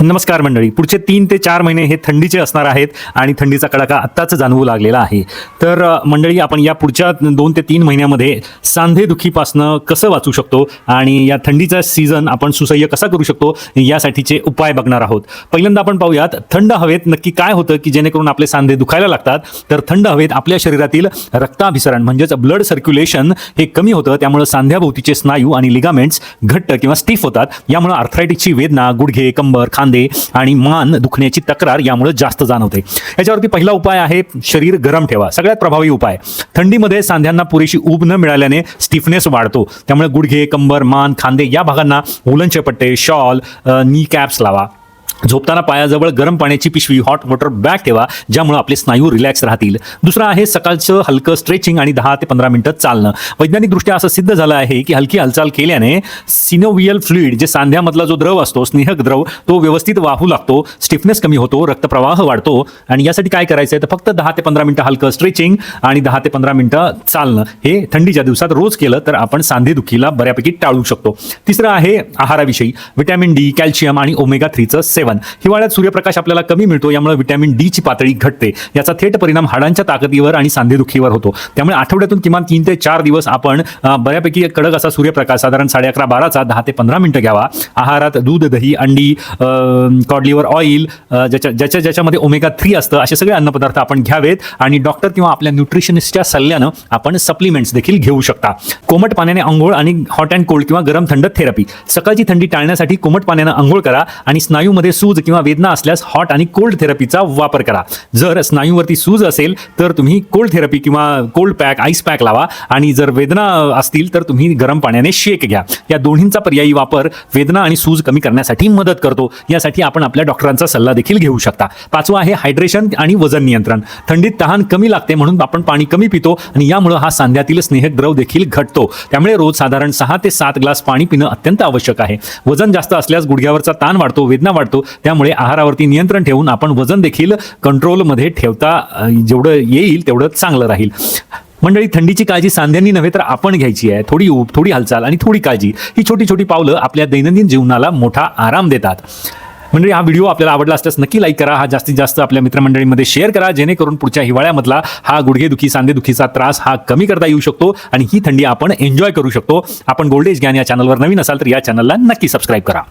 नमस्कार मंडळी. पुढचे तीन ते चार महिने हे थंडीचे असणार आहेत आणि थंडीचा कडाका आत्ताच जाणवू लागलेला आहे. तर मंडळी आपण या पुढच्या दोन ते तीन महिन्यामध्ये सांधेदुखीपासनं कसं वाचू शकतो आणि या थंडीचा सीझन आपण सुसह्य कसा करू शकतो यासाठीचे उपाय बघणार आहोत. पहिल्यांदा आपण पाहूयात थंड हवेत नक्की काय होतं की जेणेकरून आपले सांधे दुखायला लागतात? तर थंड हवेत आपल्या शरीरातील रक्ताभिसरण म्हणजेच ब्लड सर्क्युलेशन हे कमी होतं त्यामुळे सांध्याभोवतीचे स्नायू आणि लिगामेंट्स घट्ट किंवा स्टिफ होतात. यामुळे आर्थरायटिकची वेदना गुडघे कंबर खांदे आणि मान दुखण्याची तक्रार यामुळे जास्त जाणवते. याच्यावरती पहिला उपाय आहे शरीर गरम ठेवा. सगळ्यात प्रभावी उपाय. थंडीमध्ये सांध्यांना पुरेशी ऊब न मिळाल्याने स्टिफनेस वाढतो. त्यामुळे गुडघे कंबर मान खांदे या भागांना उलनचे पट्टे शॉल नी कॅप्स लावा. झोपताना पायाजवळ गरम पाण्याची पिशवी हॉट वॉटर बॅग ठेवा ज्यामुळे आपले स्नायू रिलॅक्स राहतील. दुसरं आहे सकाळचं हलकं स्ट्रेचिंग आणि दहा ते पंधरा मिनिटं चालणं. वैज्ञानिकदृष्ट्या असं सिद्ध झालं आहे की हलकी हालचाल केल्याने सिनोवियल फ्लुइड जे सांध्यामधला जो द्रव असतो स्नेहक द्रव तो व्यवस्थित वाहू लागतो स्टिफनेस कमी होतो रक्तप्रवाह वाढतो. आणि यासाठी काय करायचं आहे तर फक्त दहा ते पंधरा मिनिटं हलकं स्ट्रेचिंग आणि दहा ते पंधरा मिनिटं चालणं. हे थंडीच्या दिवसात रोज केलं तर आपण सांधेदुखीला बऱ्यापैकी टाळू शकतो. तिसरं आहे आहाराविषयी. विटॅमिन डी कॅल्शियम आणि ओमेगा थ्रीचं सेवन. हिवाळ्यात सूर्यप्रकाश आपल्याला कमी मिळतो यामुळे विटॅमिन डी ची पातळी घटते. याचा थेट परिणाम हाडांच्या ताकदीवर आणि सांधेदुखीवर होतो. त्यामुळे आठवड्यातून किमान तीन ते चार दिवस आपण बऱ्यापैकी कडक असा सूर्यप्रकाश साधारण साडे अकरा बाराचा दहा ते पंधरा मिनिटं घ्यावा. आहारात दूध दही अंडी कॉडलिव्हर ऑइल ज्याच्या ज्याच्या ज्याच्यामध्ये ओमेगा थ्री असतं असे सगळे अन्नपदार्थ आपण घ्यावेत. आणि डॉक्टर किंवा आपल्या न्यूट्रिशनिस्टच्या सल्ल्यानं आपण सप्लिमेंट्स देखील घेऊ शकता. कोमट पाण्याने आंघोळ आणि हॉट अँड कोल्ड किंवा गरम थंड थेरपी. सकाळची थंडी टाळण्यासाठी कोमट पाण्यानं आंघोळ करा आणि स्नायूमध्ये सूज किंवा वेदना असल्यास हॉट आणि कोल्ड थेरपीचा वापर करा. जर स्नायूवरती सूज असेल तर तुम्ही कोल्ड थेरपी किंवा कोल्ड पॅक आईस पॅक लावा. आणि जर वेदना असतील तर तुम्ही गरम पाण्याने शेक घ्या. या दोन्हींचा पर्यायी वापर वेदना आणि सूज कमी करण्यासाठी मदत करतो. यासाठी आपण आपल्या डॉक्टरांचा सल्ला देखील घेऊ शकता. पाचवा आहे हायड्रेशन आणि वजन नियंत्रण. थंडीत तहान कमी लागते म्हणून आपण पाणी कमी पितो आणि यामुळे हा सांध्यातील स्नेहक द्रव देखील घटतो. त्यामुळे रोज साधारण सहा ते सात ग्लास पाणी पिणं अत्यंत आवश्यक आहे. वजन जास्त असल्यास गुडघ्यावरचा ताण वाढतो वेदना वाढतो त्यामुळे आहारावरती नियंत्रण ठेवून आपण वजन देखील कंट्रोलमध्ये ठेवता जेवढं येईल तेवढं चांगलं राहील. मंडळी थंडीची काळजी सांध्यांनी नव्हे तर आपण घ्यायची आहे. थोडी ऊब थोडी हालचाल आणि थोडी काळजी. ही छोटी छोटी पावलं आपल्या दैनंदिन जीवनाला मोठा आराम देतात. मंडळी हा व्हिडिओ आपल्याला आवडला असल्यास नक्की लाईक करा. हा जास्तीत जास्त आपल्या मित्रमंडळीमध्ये शेअर करा. जेणेकरून पुढच्या हिवाळ्यामधला हा गुडघेदुखी सांधेदुखीचा त्रास हा कमी करता येऊ शकतो आणि ही थंडी आपण एन्जॉय करू शकतो. आपण गोल्डेज ज्ञान या चॅनलवर नवीन असाल तर या चॅनलला नक्की सबस्क्राईब करा.